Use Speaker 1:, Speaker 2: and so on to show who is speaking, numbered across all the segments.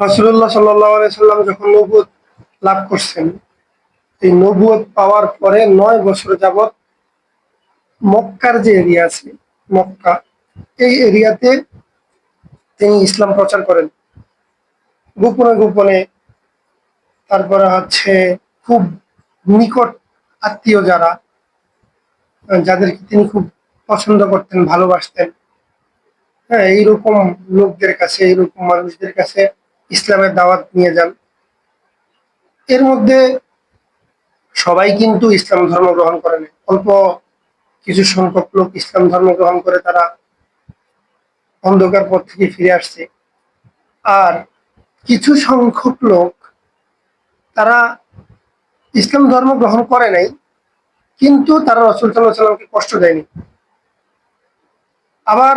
Speaker 1: রাসুল্লাহ সাল্লাহ সাল্লাম যখন নবুয়ত লাভ করছেন, এই নবুয়ত পাওয়ার পরে নয় বছর যাবত মক্কার যে এরিয়া আছে, মক্কা, এই এরিয়াতে তিনি ইসলাম প্রচার করেন। গোপনে গোপনে তারপরে হচ্ছে খুব নিকট আত্মীয় যারা, যাদেরকে তিনি খুব পছন্দ করতেন, ভালোবাসতেন হ্যাঁ এইরকম লোকদের কাছে, এইরকম মানুষদের কাছে ইসলামের দাওয়াত নিয়ে যান। এর মধ্যে সবাই কিন্তু ইসলাম ধর্ম গ্রহণ করেন অল্প কিছু সংখ্যক লোক ইসলাম ধর্ম গ্রহণ করে, তারা অন্ধকার পথ থেকে ফিরে আসছে। আর কিছু সংখ্যক লোক, তারা ইসলাম ধর্ম গ্রহণ করে নাই, কিন্তু তারা রসুল সাল্লাহ সাল্লামকে কষ্ট দেয়নি। আবার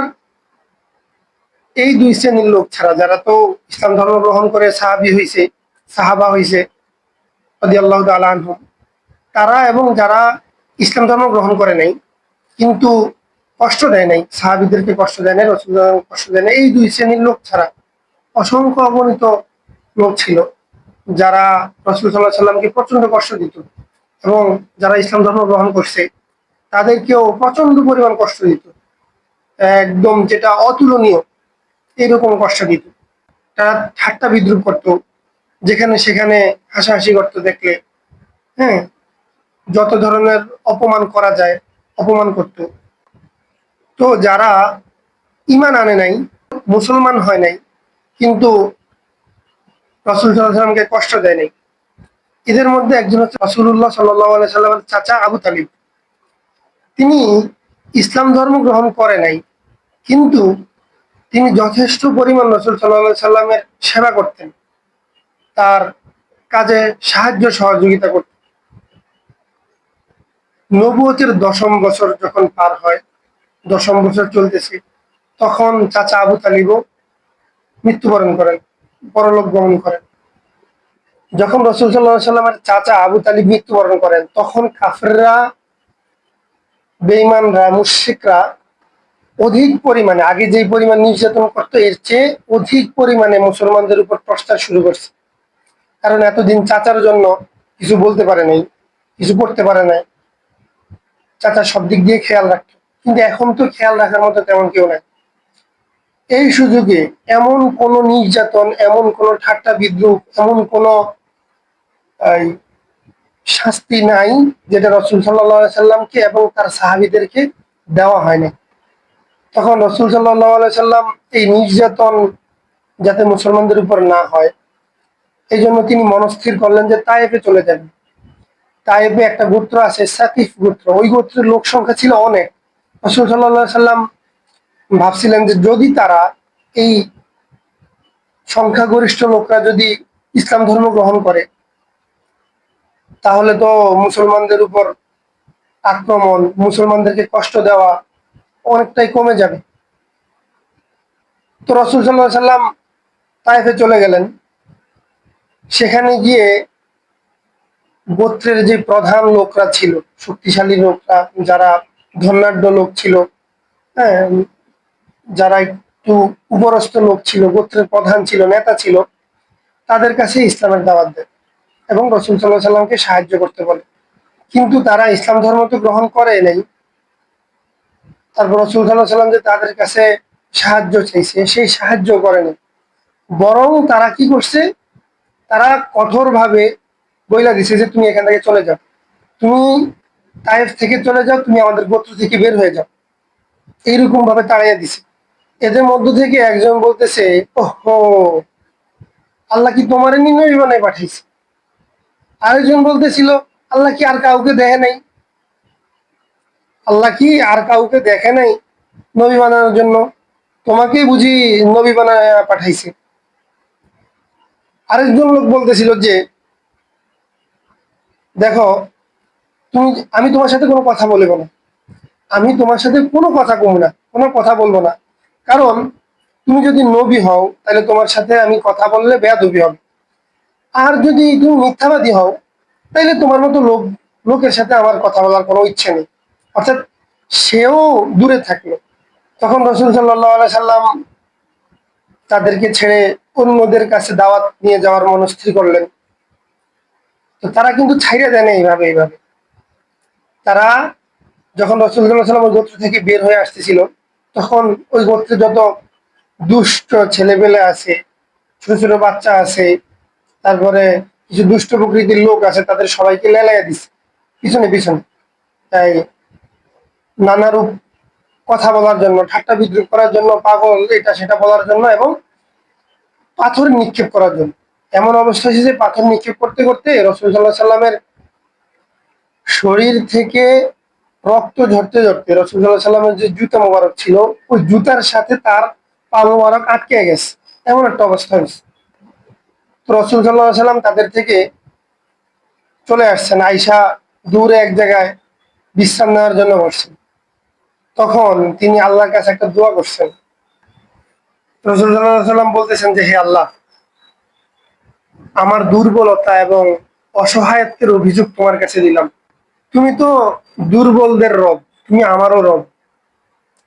Speaker 1: এই দুই শ্রেণির লোক ছাড়া যারা তো ইসলাম ধর্ম গ্রহণ করে সাহাবি হয়েছে সাহাবা হয়েছে আল্লাহ তারা এবং যারা ইসলাম ধর্ম গ্রহণ করে নাই, কিন্তু কষ্ট দেয় নাই, সাহাবিদেরকে কষ্ট দেয় নাই রসুল কষ্ট দেয় নাই, এই দুই শ্রেণির লোক ছাড়া অসংখ্য অগণিত লোক ছিল, যারা রসুল সাল্লাহ সাল্লামকে প্রচণ্ড কষ্ট দিত এবং যারা ইসলাম ধর্ম গ্রহণ করছে, তাদেরকেও প্রচণ্ড পরিমাণ কষ্ট দিত। একদম যেটা অতুলনীয়। এরকম কষ্ট দিত। তারা ঠাট্টা বিদ্রুপ করতো, যেখানে সেখানে হাসাহাসি করতো দেখলে হ্যাঁ? যত ধরনের অপমান করা যায়, অপমান করত। তো যারা ইমান আনে নাই, মুসলমান হয় নাই, কিন্তু রসুল সাল্লামকে কষ্ট দেয় নাই। এদের মধ্যে একজন হচ্ছে রসুল্লাহ সাল্লাহ সাল্লামের চাচা আবু তালিব। তিনি ইসলাম ধর্ম গ্রহণ করে নাই, কিন্তু তিনি যথেষ্ট পরিমাণ রসুল সাল্লাহ সাল্লামের সেবা করতেন। তার কাজে সাহায্য সহযোগিতা করতেন। নবুয়তের দশম বছর যখন পার হয়, দশম বছর চলতেছে, তখন চাচা আবু তালিবও মৃত্যুবরণ করেন, পরলোক গমন করেন। যখন রসুল সাল্লাহ সাল্লামের চাচা আবু তালিব মৃত্যুবরণ করেন, তখন কাফেররা বেইমানরা মুশিকরা অধিক পরিমাণে, আগে যে পরিমাণ নির্যাতন করতো, এর চেয়ে অধিক পরিমাণে মুসলমানদের উপর প্রস্তার শুরু করছে। কারণ এতদিন চাচার জন্য কিছু বলতে পারে নাই, কিছু করতে পারে নাই। চাচা সব দিক দিয়ে খেয়াল রাখতো। কিন্তু এখন তো খেয়াল রাখার মতো তেমন কেউ নাই। এই সুযোগে এমন কোন নির্যাতন, এমন কোন ঠাট্টা বিদ্রুপ, এমন কোন শাস্তি নাই যেটা রসুল সাল্লাহ সাল্লামকে এবং তার সাহাবিদেরকে দেওয়া হয়নি। তখন রসুল সাল্লাম এই নির্যাতন যাতে মুসলমানদের উপর না হয় এই জন্য তিনি মনস্থির করলেন যে তায়েফে চলে যাবেন তায়েফে একটা গোত্র আছে, সাকিফ গোত্র। ওই গোত্রের লোক সংখ্যা ছিল অনেক। রসুল সাল্লাহ সাল্লাম ভাবছিলেন যে যদি তারা এই সংখ্যাগরিষ্ঠ লোকরা যদি ইসলাম ধর্ম গ্রহণ করে, তাহলে তো মুসলমানদের উপর আক্রমণ, মুসলমানদেরকে কষ্ট দেওয়া অনেকটাই কমে যাবে। তো রসুল সাল্লাহ সাল্লাম তাইফে চলে গেলেন। সেখানে গিয়ে গোত্রের যে প্রধান লোকরা ছিল, শক্তিশালী লোকরা, যারা ধনাঢ্য লোক ছিল হ্যাঁ যারা একটু উপরস্থ লোক ছিল, গোত্রের প্রধান ছিল, নেতা ছিল, তাদের কাছে ইসলামের দাওয়াত দেয় এবং রসুল সাল্লাহ সাল্লামকে সাহায্য করতে বলে কিন্তু তারা ইসলাম ধর্ম তো গ্রহণ করে নাই। তারপর রসুল সাল্লাম যে তাদের কাছে সাহায্য চাইছে সেই সাহায্য করেনি। বরং তারা কি করছে? তারা কঠোরভাবে বইলা দিছে যে, তুমি এখান থেকে চলে যাও। তুমি তাইফ থেকে চলে যাও, তুমি আমাদের গোত্র থেকে বের হয়ে যাও। এইরকম ভাবে তাড়াইয়া দিছে। এদের মধ্য থেকে একজন বলতেছে, ওহো, আল্লাহ কি তোমার নির্ণয় বানায় পাঠাইছে আরেকজন বলতেছিল, আল্লাহ কি আর কাউকে দেখে নাই? আল্লাহ কি আর কাউকে দেখে নাই নবী বানানোর জন্য? তোমাকেই বুঝি নবী বানায় পাঠাইছে। আরেকজন লোক বলতেছিল যে, দেখো, তুমি, আমি তোমার সাথে কোনো কথা বলব না। আমি তোমার সাথে কোনো কথা কমু না, কোনো কথা বলব না। কারণ, তুমি যদি নবী হও, তাহলে তোমার সাথে আমি কথা বললে বেয়াদবি হবে। আর যদি তুমি মিথ্যাবাদী হও, তাহলে তোমার মতো লোক, লোকের সাথে আমার কথা বলার কোনো ইচ্ছে নেই। অর্থাৎ সেও দূরে থাকল। তখন রসুল সাল্লাহ সাল্লাম তাদেরকে ছেড়ে অন্যদের কাছে দাওয়াত নিয়ে যাওয়ার মনস্থির করলেন। তো তারা কিন্তু ছাইড়ে দেয় না এইভাবে এইভাবে। তারা যখন রসুল্লাহ সাল্লাম ওই গোত্র থেকে বের হয়ে আসতেছিল, তখন ওই গোত্রে যত দুষ্ট ছেলেপেলে আছে, ছোট ছোট বাচ্চা আছে, তারপরে কিছু দুষ্ট প্রকৃতির লোক আছে, তাদের সবাইকে লেলাইয়া দিছে, পিছনে পিছনে। তাই নানারূপ কথা বলার জন্য, ঠাট্টা বিদ্রুপ করার জন্য, পাগল, এটা সেটা বলার জন্য এবং পাথর নিক্ষেপ করার জন্য। এমন অবস্থা হয়েছে যে পাথর নিক্ষেপ করতে করতে রসুল রসুল্লাহ সাল্লামের শরীর থেকে রক্ত ঝরতে ঝরতে রসুল্লাহ সাল্লামের যে জুতা মোবারক ছিল, ওই জুতার সাথে তার পা মোবারক আটকে গেছে। এমন একটা অবস্থা হয়েছে। তো রসুল সাল্লাহ সাল্লাম তাদের থেকে চলে আসছেন আইসা দূরে এক জায়গায় বিশ্রাম নেওয়ার জন্য বসছেন। তখন তিনি আল্লাহর কাছে একটা দোয়া করছেন। রসুল সাল্লাহ সাল্লাম বলতেছেন যে, হে আল্লাহ, আমার দুর্বলতা এবং অসহায়ত্বের অভিযোগ তোমার কাছে দিলাম। তুমি তো দুর্বলদের রব, তুমি আমারও রব।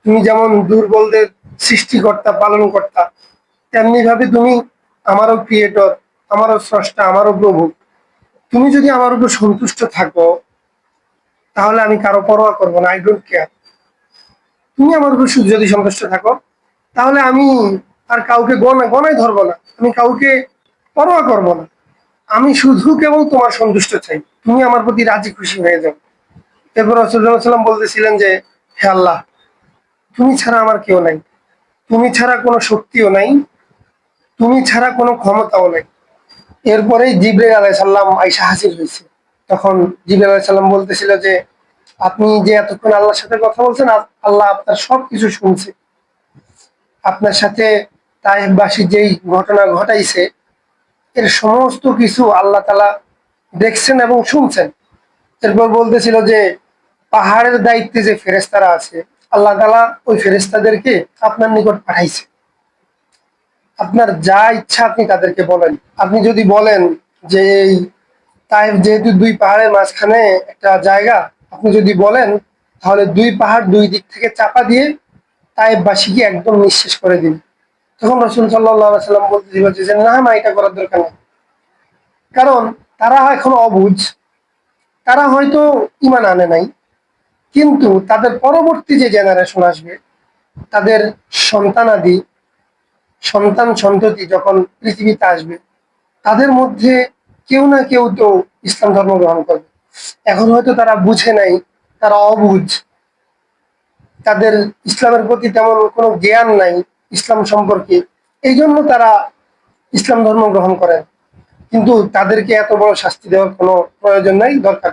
Speaker 1: তুমি যেমন দুর্বলদের সৃষ্টিকর্তা, পালনকর্তা তেমনি ভাবে তুমি আমারও ক্রিয়েটর, আমারও স্রষ্টা, আমারও প্রভু। তুমি যদি আমার উপর সন্তুষ্ট থাকো, তাহলে আমি কারও পরোয়া করব না আই ডোন্ট কেয়ার তুমি আমার উপর যদি সন্তুষ্ট থাকো, তাহলে আমি আর কাউকে গনা গনায় ধরবো না। আমি কাউকে পরোয়া করব না। আমি শুধু কেবল তোমার সন্তুষ্ট চাই। তুমি আমার প্রতি রাজি খুশি হয়ে যাও। এরপর রসুল্লাহাম বলতেছিলেন যে, হে আল্লাহ, তুমি ছাড়া আমার কেউ নাই। তুমি ছাড়া কোনো শক্তিও নাই। তুমি ছাড়া কোনো ক্ষমতাও নাই। এরপরেই জিব্রাইল আলাইসাল্লাম আইসা হাজির হয়েছে। তখন জিব্রাইল আলাইসাল্লাম বলতেছিল যে আপনি যে এতক্ষণ আল্লাহর সাথে কথা বলছেন আল্লাহ আপনার সবকিছু শুনছে। আপনার সাথে তাইবাসী যেই ঘটনা ঘটাইছে, এর সমস্ত কিছু আল্লাহ তালা দেখছেন এবং শুনছেন। এরপর বলতেছিল যে, পাহাড়ের দায়িত্বে যে ফেরেস্তারা আছে, আল্লাহ তালা ওই ফেরেস্তাদেরকে আপনার নিকট পাঠাইছে। আপনার যা ইচ্ছা আপনি তাদেরকে বলেন। আপনি যদি বলেন যে এই তাই যেহেতু দুই পাহাড়ের মাঝখানে একটা জায়গা আপনি যদি বলেন, তাহলে দুই পাহাড় দুই দিক থেকে চাপা দিয়ে তাইবাসীকে একদম নিঃশেষ করে দিন। তখন রসুল সাল্লাম বলতেছিল যে না না, এটা করার দরকার নেই। কারণ তারা এখন অবুঝ। তারা হয়তো ইমান আনে নাই, কিন্তু তাদের পরবর্তী যে জেনারেশন আসবে, তাদের সন্তানাদি, সন্তান সন্ততি যখন পৃথিবীতে আসবে, তাদের মধ্যে কেউ না কেউ তো ইসলাম ধর্ম গ্রহণ করবে। এখন হয়তো তারা বুঝে নাই, তারা অবুঝ। তাদের ইসলামের প্রতি তেমন কোনো জ্ঞান নাই ইসলাম সম্পর্কে। এই জন্য তারা ইসলাম ধর্ম গ্রহণ করেন। কিন্তু তাদেরকে এত বড় শাস্তি দেওয়ার কোনো প্রয়োজন নাই, দরকার